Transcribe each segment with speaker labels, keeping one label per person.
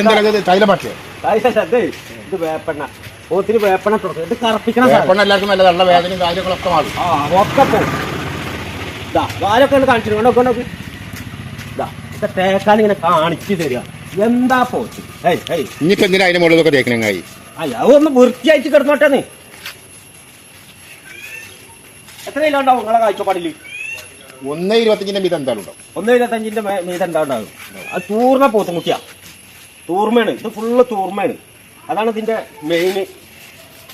Speaker 1: എന്താ ഇത്? തൈലമാട്ടിയോ
Speaker 2: അതെ ഇത് വേപ്പെണ്ണ. പോത്തിന് വേപ്പെണ്ണ തുറക്കും ഇത് കറപ്പിക്കണം സാധനം.
Speaker 1: വേപ്പണ്ണ എല്ലാവർക്കും നല്ല നല്ല വേദനയും കാര്യങ്ങളൊക്കെ മാറും.
Speaker 2: ആ ഒക്കെ പോകും. ഇതാ വാലൊക്കെ ഒന്ന് കാണിച്ചു കൊണ്ടോ കൊണ്ടോ ഇതാ ഇത് തേക്കാൻ ഇങ്ങനെ കാണിച്ചു തരിക. എന്താ പോത്ത് ഏയ് ഏയ്
Speaker 1: ഇനിയിപ്പോ എന്തിനാ അതിന്റെ മുകളിലൊക്കെ തേക്കണങ്ങായി
Speaker 2: അയ്യ ഒന്ന് വൃത്തിയായിട്ട് കിടന്നോട്ടെ നീ. എത്ര കിലോ ഉണ്ടാവും നിങ്ങളെ കാഴ്ചപ്പാടിൽ?
Speaker 1: ഒന്ന് ഇരുപത്തഞ്ചിന്റെ മീത എന്താ ഉണ്ടാവും.
Speaker 2: ഒന്ന് ഇരുപത്തഞ്ചിന്റെ മീത എന്താ ഉണ്ടാവും അത് തൂർന്ന തൂർമയാണ് ഇത് ഫുള്ള് തൂർമയാണ് അതാണ് ഇതിന്റെ മെയിൻ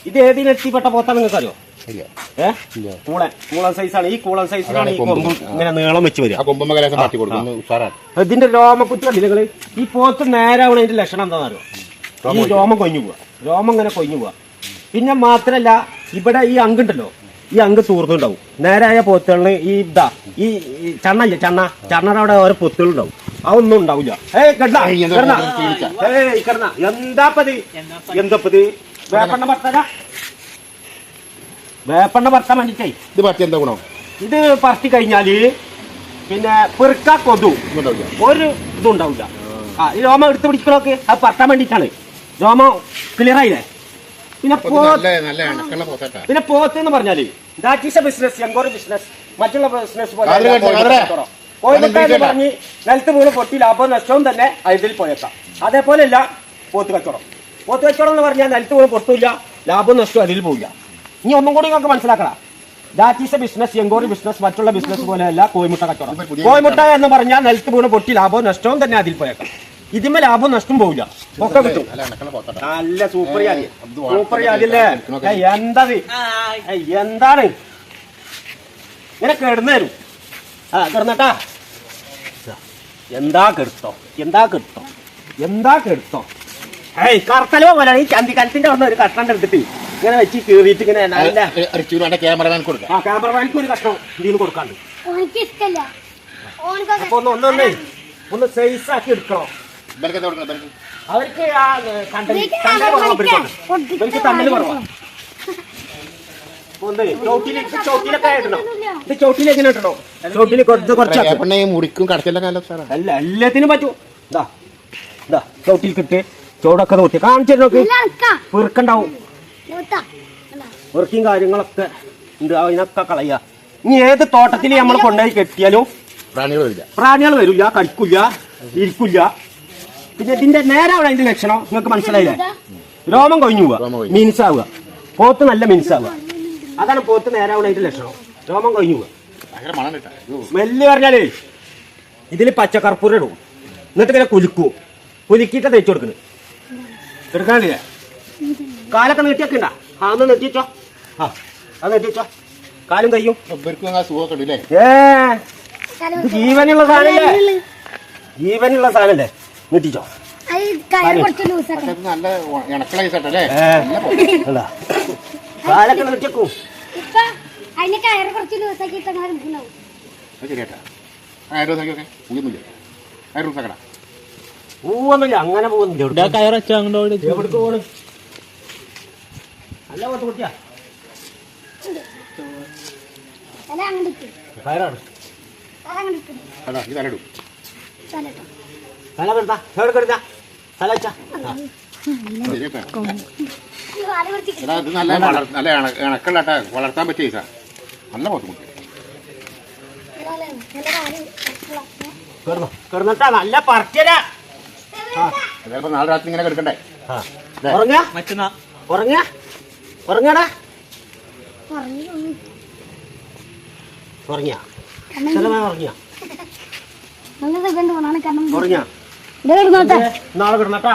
Speaker 2: ഇത് ഏതിനെത്തിപ്പെട്ട പോത്താണ് നിങ്ങൾക്ക് അറിയോ
Speaker 1: ഇല്ല.
Speaker 2: ഏഹ്
Speaker 1: ഇല്ല.
Speaker 2: കൂളൻ. കൂളൻ സൈസാണ് ഈ കൂളൻ സൈസിലാണ് ഈ
Speaker 1: കൊമ്പ്.
Speaker 2: ഇങ്ങനെ നീളം വെച്ച് വരിക. ഇതിന്റെ രോമക്കുറ്റി കണ്ടില്ല ഈ പോത്ത് നേരാവണതിന്റെ ലക്ഷണം എന്താണെന്നറിയോ? ഈ രോമം കൊഞ്ഞു പോവാ. രോമം ഇങ്ങനെ കൊഞ്ഞു പോവാ. പിന്നെ മാത്രല്ല ഇവിടെ ഈ അങ്കുണ്ടല്ലോ ഈ അങ്ക് തൂർന്നുണ്ടാവും. നേരായ പോത്തുകളിൽ ഈ ഇതാ ഈ ഈ ചണ്ണല്ലേ ചണ്ണ. ചണ്ണയുടെ അവിടെ ഓരോ പൊത്തുകളുണ്ടാവും. അതൊന്നും ഉണ്ടാവില്ല ഏയ് കിടന്നാ,
Speaker 1: കർണ?
Speaker 2: ഏയ് കിടന്നാ. എന്താപ്പത് എന്താപ്പത് വേപ്പണ്ണ ഭർത്തല വേപ്പണ്ണ ഭർത്താൻ വേണ്ടിട്ടേ
Speaker 1: ഇത് പറ്റി എന്താ ഗുണം?
Speaker 2: ഇത് പറത്തി കഴിഞ്ഞാൽ പിന്നെ പെറുക്ക കൊതു. ഒരു ഇതും ഉണ്ടാവില്ല ആ ഈ രോമം എടുത്ത് പിടിക്കണോക്ക് അത് പറത്താൻ വേണ്ടിട്ടാണ് രോമം ക്ലിയർ ആയില്ലേ? പിന്നെ പിന്നെ പോത്ത് എന്ന് പറഞ്ഞാൽ ദാറ്റ് ഈസ് എ ബിസിനസ് എങ്കോർ ബിസിനസ് മറ്റുള്ള ബിസിനസ് പോലെ എന്ന് പറഞ്ഞ് നിലത്ത് വീണ് പൊട്ടി ലാഭവും നഷ്ടവും തന്നെ അതിൽ പോയേക്കാം. അതേപോലെയല്ല പോത്ത് കച്ചവടം. പോത്ത് കച്ചവടം എന്ന് പറഞ്ഞാൽ നിലത്ത് വീണ് പൊട്ടില്ല ലാഭവും നഷ്ടവും അതിൽ പോവില്ല ഇനി ഒന്നും കൂടി നിങ്ങൾക്ക് മനസ്സിലാക്കണം. ദാറ്റ് ഈസ് എ ബിസിനസ് എങ്കോറി ബിസിനസ് മറ്റുള്ള ബിസിനസ് പോലെയല്ല കോയിമുട്ട കച്ചവടം. കോയിമുട്ട എന്ന് പറഞ്ഞാൽ നിലത്ത് വീണ് പൊട്ടി ലാഭവും നഷ്ടവും തന്നെ അതിൽ പോയേക്കാം. ഇതിന്മേ ലാഭം നഷ്ടം പോവില്ല. ഒക്കെ കിട്ടും.
Speaker 1: നല്ല
Speaker 2: നല്ല സൂപ്പർ ജാതി സൂപ്പർ. ഏയ് എന്തത് എന്താണ്? ഇങ്ങനെ കിടന്നു തരും ആ കിടന്നട്ടാ. എന്താ കെടുത്തോ? എന്താ കെടുത്തോ? എന്താ കെടുത്തോ? ഏയ് കറുത്തലോ പോലെ ഈ ചന്തിക്കലത്തിന്റെ അവിടെ ഒരു കഷ്ടം എടുത്തിട്ട് ഇങ്ങനെ വെച്ച് കീറിയിട്ട് ഇങ്ങനെ നല്ല
Speaker 1: ക്യാമറമാൻ കൊടുക്കാം.
Speaker 2: ആ ക്യാമറമാനിക്ക് ഒരു കഷ്ണം കൊടുക്കാണ്ട്. അപ്പൊ ഒന്ന് ഒന്നൊന്നേ ഒന്ന് സൈസ് ആക്കി എടുക്കണോ. അവർക്ക് ആ. ഇവർക്ക് ഇവർക്ക് തമ്മിൽ കുറവാ.
Speaker 1: സാറാ
Speaker 2: അല്ല എല്ലാത്തിനും പറ്റും. ഇതാ ഇതാ ചോട്ടിൽ കിട്ട് ചോടൊക്കെ നോക്കി. കാണിച്ചു നോക്ക്
Speaker 3: ഇല്ല അനക്കാ.
Speaker 2: പെറുക്കുണ്ടാവും.
Speaker 3: മൂത്ത. അല്ല.
Speaker 2: പെറുക്കിയും കാര്യങ്ങളൊക്കെ ഉണ്ട്. അതിനൊക്കെ കളയുക ഇനി ഏത് തോട്ടത്തിൽ നമ്മൾ കൊണ്ടുപോയി കെട്ടിയാലും
Speaker 1: പ്രാണികൾ വരില്ല.
Speaker 2: പ്രാണികൾ വരില്ല കടിക്കില്ല ഇരിക്കില്ല പിന്നെ ഇതിന്റെ നേരെ അവിടെ അതിന്റെ ലക്ഷണം നിങ്ങൾക്ക് മനസ്സിലായില്ലേ? രോമം കൊഴിഞ്ഞു
Speaker 1: മീൻസ്
Speaker 2: പോവുക. മിനുസാവുക പോത്ത് നല്ല മിനുസാവുക അതാണ് പോത്ത് നേരെ അവിടെ ലക്ഷണം. രോമം കൊഴിഞ്ഞു സ്മെല്ല് പറഞ്ഞാലേ ഇതിൽ പച്ചക്കർപ്പൂരം ഇടും. എന്നിട്ട് ഇങ്ങനെ കുലുക്കൂ. കുലുക്കിയിട്ട് തേച്ചു കൊടുക്കുന്നു എടുക്കാനില്ല? കാലൊക്കെ നീട്ടിയൊക്കെ ഉണ്ടാ? ആ ഒന്ന് നീട്ടിച്ചോ ആ അത് നീട്ടിച്ചോ കാലും
Speaker 1: കഴിയും
Speaker 2: ഏ ഇത് ജീവനുള്ള സാധനല്ലേ? ജീവനുള്ള സാധനല്ലേ? നീട്ടിച്ചോ. കാലൊക്കെ നീട്ടിയേക്കും
Speaker 3: അതിന് കയറ് കുറച്ച് ലൂസാക്കി
Speaker 1: ശരിയാട്ടാ.
Speaker 2: പൂവൊന്നുമില്ല അങ്ങനെ പോകുന്നില്ല
Speaker 4: കയറച്ച അങ്ങോട്ട്
Speaker 2: എവിടേക്ക് പോണ്? അല്ല കുട്ടിയാ കയറാണ്.
Speaker 1: അതാ ഈ
Speaker 3: തല
Speaker 2: തല കെടുത്താ തല വെച്ചാ.
Speaker 3: കുറച്ച്
Speaker 1: ഇത് നല്ല വളർ നല്ല ഇണ- വളർത്താൻ പറ്റിയ നല്ല.
Speaker 2: കിടന്നോ കിടന്നിട്ടാ നല്ല പറിച്ചരാ
Speaker 1: ചിലപ്പോ നാളെ രാത്രി ഇങ്ങനെ കിടക്കണ്ടേ
Speaker 2: ഉറങ്ങ?
Speaker 4: മറ്റന്നാ.
Speaker 2: ഉറങ്ങ? ഉറങ്ങടാ. ഉറങ്ങിയ? ഉറങ്ങിയ? ഉറങ്ങിയ? നാളെ കിടന്നട്ടാ.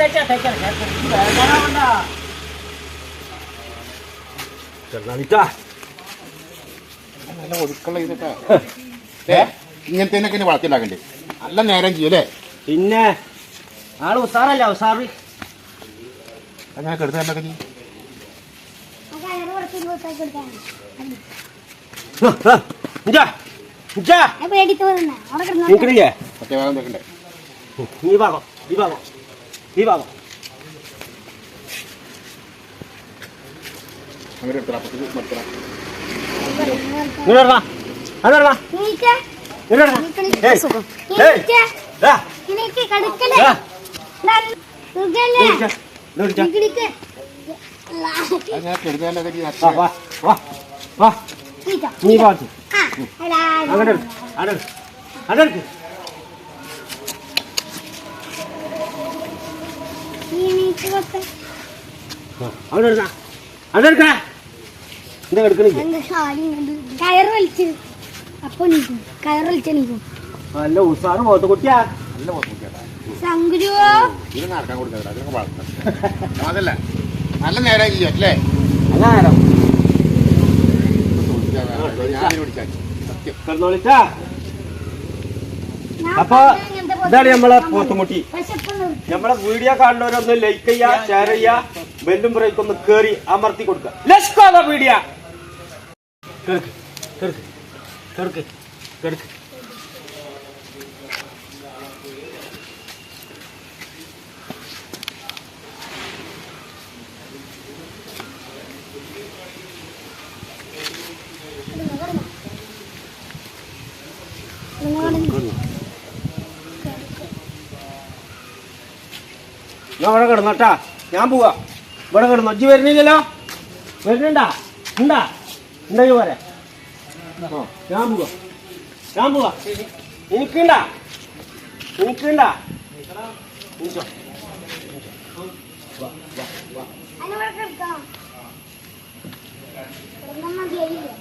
Speaker 2: തേച്ചാ, തേച്ചാ, തേച്ചാ. ഇത് കിടന്നാലിട്ടാ.
Speaker 1: നല്ല ഒതുക്കുള്ള ഇതൊക്കെ ഏ ഇങ്ങനത്തേനൊക്കെ ഇനി വളർത്തിണ്ടാക്കണ്ടേ നല്ല നേരം ചെയ്യല്ലേ
Speaker 2: പിന്നെ? ആൾ ഉസാറല്ല ഉസാറ്?
Speaker 1: അങ്ങനെ
Speaker 3: അവിടെ കിടന്നോട്ടെ.
Speaker 2: നിൽക്കണില്ലേ
Speaker 1: മറ്റേ ഭാഗം
Speaker 2: ഈ ഭാഗം ഈ ഭാഗം ഈ ഭാഗം
Speaker 1: അങ്ങനെ എടുത്തണം അപ്പത്തേക്ക് മടുത്തണം
Speaker 2: ഇങ്ങോട്ടാ അങ്ങോട്ടാ
Speaker 3: നീച്ചേ
Speaker 2: ഇങ്ങോട്ടാ ഏയ് ഏയ് ദാ.
Speaker 3: എനിക്ക് കടുക്കലേ
Speaker 2: പിടിച്ചാ, ഇത് പിടിച്ചാ.
Speaker 3: ഇങ്ങടിക്ക്.
Speaker 1: അങ്ങനെ കെടുത്താലൊക്കെ ഈ
Speaker 2: ആ, വാ വാ വാ. നീ പാച്ചു
Speaker 3: ആ.
Speaker 2: അങ്ങോട്ട് എടുക്ക് അവിടെ എടുക്ക്
Speaker 3: നീ വെക്ക്.
Speaker 2: ആ, അവിടെ എടുക്ക എന്താ എടുക്കണില്ല
Speaker 3: കയറ് വലിച്ച്. അപ്പൊ നീക്കും കയറ് വലിച്ച നീക്കും
Speaker 2: നല്ല ഉസാറ് പോത്ത് കുട്ടിയാ
Speaker 1: നല്ല ബുദ്ധിമുട്ടാ
Speaker 3: ശങ്കുരുവോ
Speaker 1: ഇത് നടക്കാൻ കൊടുക്കണ്ട അതിനൊക്കെ വളർത്താം അതല്ല? നല്ല നേരം ഇല്ല അല്ലേ?
Speaker 2: അതാരോ
Speaker 1: ഞാൻ പിടിച്ചാൽ സത്യം.
Speaker 2: അപ്പൊ
Speaker 3: പോത്ത്
Speaker 2: ഇതാണ് നമ്മളെ പോത്തുമുട്ടി. നമ്മളെ വീഡിയോ കാണുന്നവരൊന്ന് ലൈക്ക് ചെയ്യാ ഷെയർ ചെയ്യാ ബെല്ലും ബ്രേക്ക് ഒന്ന് കേറി അമർത്തി കൊടുക്കുക. ലെറ്റ്സ് ഗോ ദ വീഡിയോ കേൾക്ക് കേൾക്ക് കേൾക്ക് കേൾക്ക്. ഇവിടെ കിടന്നോട്ടാ ഞാൻ പോവാ. ഇവിടെ കിടന്നു. അജ്ജി വരുന്നില്ലല്ലോ? വരുന്നുണ്ടാ? ഉണ്ടാ? ഉണ്ടെങ്കിൽ പോരെ ഞാൻ പോവാ. ഞാൻ പോവാ. എനിക്കുണ്ടാ? എനിക്കുണ്ടാ? എനിക്കോ
Speaker 3: വാ കിടക്കാം കിടന്നാ മതിയായില്ലേ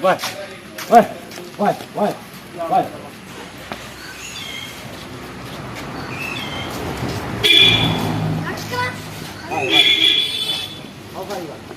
Speaker 2: Vai, vai, vai, vai, vai. はいはい。